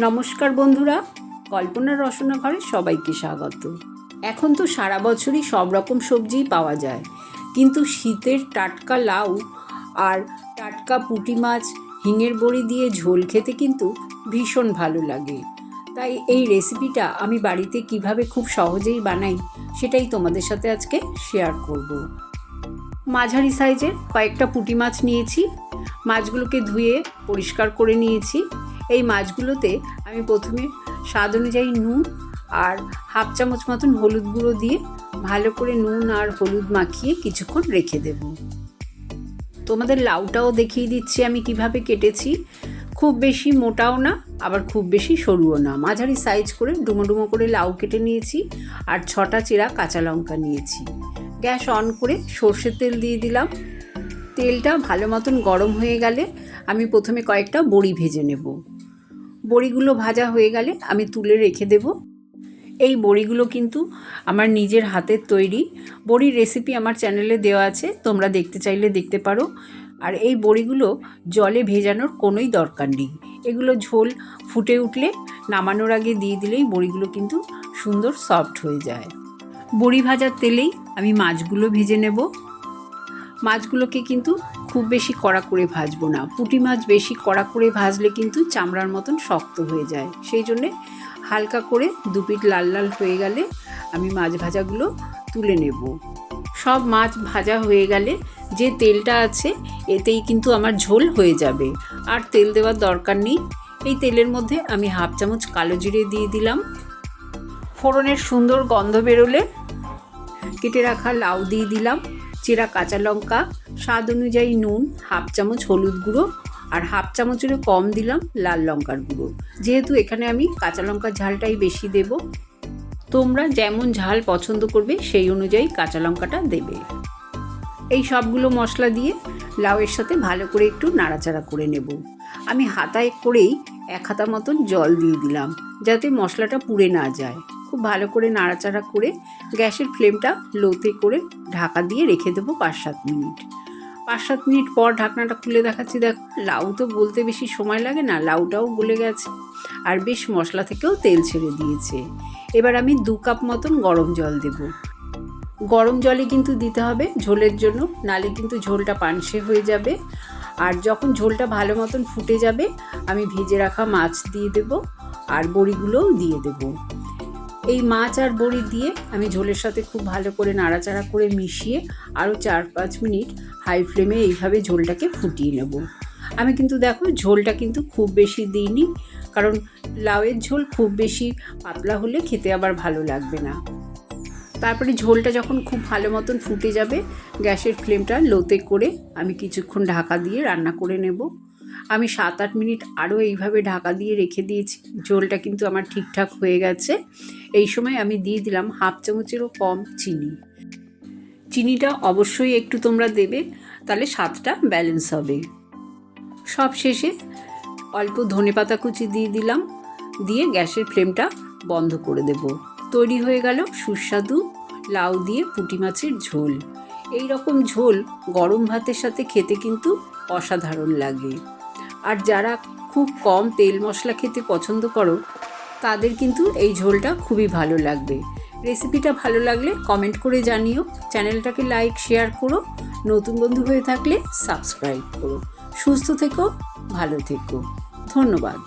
নমস্কার বন্ধুরা কল্পনার রসনা ঘরে সবাইকে স্বাগত। এখন তো সারা বছরই সব রকম সবজিই পাওয়া যায়। কিন্তু শীতের টাটকা লাউ আর টাটকা পুঁটি মাছ, হিঙের বড়ি দিয়ে ঝোল খেতে কিন্তু ভীষণ ভালো লাগে। তাই এই রেসিপিটা আমি বাড়িতে কীভাবে খুব সহজেই বানাই, সেটাই তোমাদের সাথে আজকে শেয়ার করব। মাঝারি সাইজের কয়েকটা পুঁটি মাছ নিয়েছি। মাছগুলোকে ধুয়ে পরিষ্কার করে নিয়েছি। এই মাছগুলোতে আমি প্রথমে স্বাদ অনুযায়ী নুন আর হাফ চামচ মতন হলুদ গুঁড়ো দিয়ে ভালো করে নুন আর হলুদ মাখিয়ে কিছুক্ষণ রেখে দেব। তোমাদের লাউটাও দেখিয়ে দিচ্ছি আমি কীভাবে কেটেছি। খুব বেশি মোটাও না, আবার খুব বেশি সরুও না। মাঝারি সাইজ করে ডুমো ডুমো করে লাউ কেটে নিয়েছি আর ছটা চেরা কাঁচা লঙ্কা নিয়েছি। গ্যাস অন করে সর্ষের তেল দিয়ে দিলাম। তেলটা ভালো মতন গরম হয়ে গেলে আমি প্রথমে কয়েকটা বড়ি ভেজে নেব। বড়িগুলো ভাজা হয়ে গেলে আমি তুলে রেখে দেব। এই বড়িগুলো কিন্তু আমার নিজের হাতের তৈরি। বড়ির রেসিপি আমার চ্যানেলে দেওয়া আছে, তোমরা দেখতে চাইলে দেখতে পারো। আর এই বড়িগুলো জলে ভেজানোর কোনোই দরকার নেই। এগুলো ঝোল ফুটে উঠলে, নামানোর আগে দিয়ে দিলেই বড়িগুলো কিন্তু সুন্দর সফট হয়ে যায়। বড়ি ভাজার তেলেই আমি মাছগুলো ভেজে নেব। মাছগুলোকে কিন্তু খুব বেশি কড়া করে ভাজবো না। পুঁটি মাছ বেশি কড়া করে ভাজলে কিন্তু চামড়ার মতন শক্ত হয়ে যায়। সেই জন্যে হালকা করে দুপিট লাল লাল হয়ে গেলে আমি মাছ ভাজাগুলো তুলে নেব। সব মাছ ভাজা হয়ে গেলে যে তেলটা আছে, এতেই কিন্তু আমার ঝোল হয়ে যাবে। আর তেল দেওয়ার দরকার নেই। এই তেলের মধ্যে আমি হাফ চামচ কালো জিরে দিয়ে দিলাম। ফোড়নের সুন্দর গন্ধ বেরোলে কেটে রাখা লাউ দিয়ে দিলাম। চেরা কাঁচা লঙ্কা, স্বাদ অনুযায়ী নুন, হাফ চামচ হলুদ গুঁড়ো আর হাফ চামচের কম দিলাম লাল লঙ্কার গুঁড়ো। যেহেতু এখানে আমি কাঁচা লঙ্কার ঝালটাই বেশি দেব, তোমরা যেমন ঝাল পছন্দ করবে সেই অনুযায়ী কাঁচা লঙ্কাটা দেবে। এই সবগুলো মশলা দিয়ে লাউয়ের সাথে ভালো করে একটু নাড়াচাড়া করে নেব। আমি হাতায় করেই এক হাতা মতন জল দিয়ে দিলাম, যাতে মশলাটা পুড়ে না যায়। খুব ভালো করে নাড়াচাড়া করে গ্যাসের ফ্লেমটা লোতে করে ঢাকা দিয়ে রেখে দেবো পাঁচ সাত মিনিট। পাঁচ সাত মিনিট পর ঢাকনাটা খুলে দেখাচ্ছি, দেখো। লাউ তো বলতে বেশি সময় লাগে না, লাউটাও গলে গেছে। আর বেশ মশলা থেকেও তেল ছেড়ে দিয়েছে। এবার আমি দু কাপ মতন গরম জল দেব। গরম জলে কিন্তু দিতে হবে ঝোলের জন্য, নালে কিন্তু ঝোলটা পানসে হয়ে যাবে। আর যখন ঝোলটা ভালো মতন ফুটে যাবে, আমি ভেজে রাখা মাছ দিয়ে দেব আর বড়িগুলোও দিয়ে দেব। এই মাছ আর বড়ি দিয়ে আমি ঝোলের সাথে খুব ভালো করে নাড়াচাড়া করে মিশিয়ে আরও চার পাঁচ মিনিট হাই ফ্লেমে এইভাবে ঝোলটাকে ফুটিয়ে নেব। আমি কিন্তু দেখো ঝোলটা কিন্তু খুব বেশি দিইনি, কারণ লাউয়ের ঝোল খুব বেশি পাতলা হলে খেতে আবার ভালো লাগবে না। তারপরে ঝোলটা যখন খুব ভালো মতন ফুটে যাবে, গ্যাসের ফ্লেমটা লোতে করে আমি কিছুক্ষণ ঢাকা দিয়ে রান্না করে নেব। আমি সাত আট মিনিট আরও এইভাবে ঢাকা দিয়ে রেখে দিয়েছি। ঝোলটা কিন্তু আমার ঠিকঠাক হয়ে গেছে। এই সময় আমি দিয়ে দিলাম হাফ চামচেরও কম চিনি। চিনিটা অবশ্যই একটু তোমরা দেবে, তাহলে স্বাদটা ব্যালেন্স হবে। সব শেষে অল্প ধনে পাতা কুচি দিয়ে দিলাম। দিয়ে গ্যাসের ফ্লেমটা বন্ধ করে দেব। তৈরি হয়ে গেল সুস্বাদু লাউ দিয়ে পুঁটি মাছের ঝোল। এই রকম ঝোল গরম ভাতের সাথে খেতে কিন্তু অসাধারণ লাগে। আর যারা খুব কম তেল মশলা খেতে পছন্দ করো, তাদের কিন্তু এই ঝোলটা খুবই ভালো লাগবে। রেসিপিটা ভালো লাগলে কমেন্ট করে জানিও। চ্যানেলটাকে লাইক, শেয়ার করো। নতুন বন্ধু হয়ে থাকলে সাবস্ক্রাইব করো। সুস্থ থেকো, ভালো থেকো। ধন্যবাদ।